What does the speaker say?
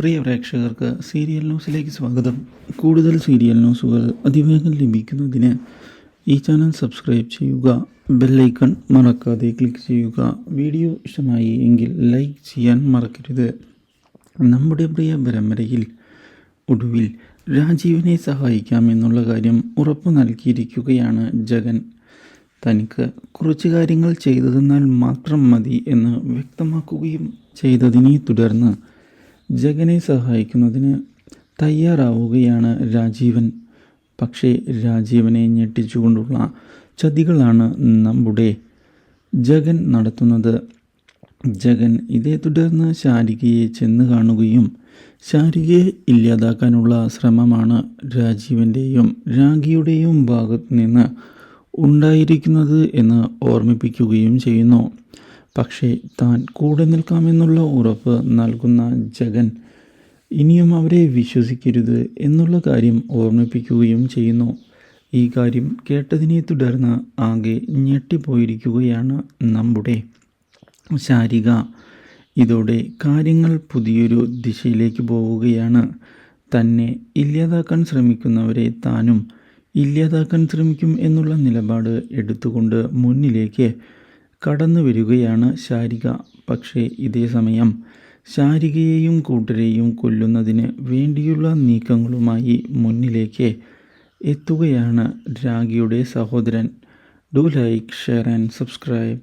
പ്രിയ പ്രേക്ഷകർക്ക് സീരിയൽ ന്യൂസിലേക്ക് സ്വാഗതം. കൂടുതൽ സീരിയൽ ന്യൂസുകൾ അതിവേഗം ലഭിക്കുന്നതിന് ഈ ചാനൽ സബ്സ്ക്രൈബ് ചെയ്യുക ബെല്ലൈക്കൺ മറക്കാതെ ക്ലിക്ക് ചെയ്യുക വീഡിയോ ഇഷ്ടമായി എങ്കിൽ ലൈക്ക് ചെയ്യാൻ മറക്കരുത്. നമ്മുടെ പ്രിയ പരമ്പരയിൽ ഒടുവിൽ രാജീവിനെ സഹായിക്കാമെന്നുള്ള കാര്യം ഉറപ്പു നൽകിയിരിക്കുകയാണ് ജഗൻ. തനിക്ക് കുറച്ച് കാര്യങ്ങൾ ചെയ്തു തന്നാൽ മാത്രം മതി എന്ന് വ്യക്തമാക്കുകയും ചെയ്തതിനെ തുടർന്ന് ജഗനെ സഹായിക്കുന്നതിന് തയ്യാറാവുകയാണ് രാജീവൻ. പക്ഷേ രാജീവനെ ഞെട്ടിച്ചുകൊണ്ടുള്ള ചതികളാണ് നമ്മുടെ. ജഗൻ നടത്തുന്നത്. ജഗൻ ഇതേ തുടർന്ന് ശാരികയെ ചെന്ന് കാണുകയും ശാരികയെ ഇല്ലാതാക്കാനുള്ള ശ്രമമാണ് രാജീവന്റെയും രാഖിയുടെയും ഭാഗത്ത് നിന്ന് ഉണ്ടായിരിക്കുന്നത് എന്ന് ഓർമ്മിപ്പിക്കുകയും ചെയ്യുന്നു. പക്ഷേ താൻ കൂടെ നിൽക്കാമെന്നുള്ള ഉറപ്പ് നൽകുന്ന ജഗൻ ഇനിയും അവരെ വിശ്വസിക്കരുത് എന്നുള്ള കാര്യം ഓർമ്മിപ്പിക്കുകയും ചെയ്യുന്നു. ഈ കാര്യം കേട്ടതിനെ തുടർന്ന് ആകെ ഞെട്ടിപ്പോയിരിക്കുകയാണ് നമ്മുടെ ശാരിക. ഇതോടെ കാര്യങ്ങൾ പുതിയൊരു ദിശയിലേക്ക് പോവുകയാണ്. തന്നെ ഇല്ലാതാക്കാൻ ശ്രമിക്കുന്നവരെ താനും ഇല്ലാതാക്കാൻ ശ്രമിക്കും എന്നുള്ള നിലപാട് എടുത്തുകൊണ്ട് മുന്നിലേക്ക് കടന്നു വരികയാണ് ശാരിക. പക്ഷേ ഇതേ സമയം ശാരികയെയും കൂട്ടരെയും കൊല്ലുന്നതിന് വേണ്ടിയുള്ള നീക്കങ്ങളുമായി മുന്നിലേക്ക് എത്തുകയാണ് രാഗിയുടെ സഹോദരൻ. Do like share and subscribe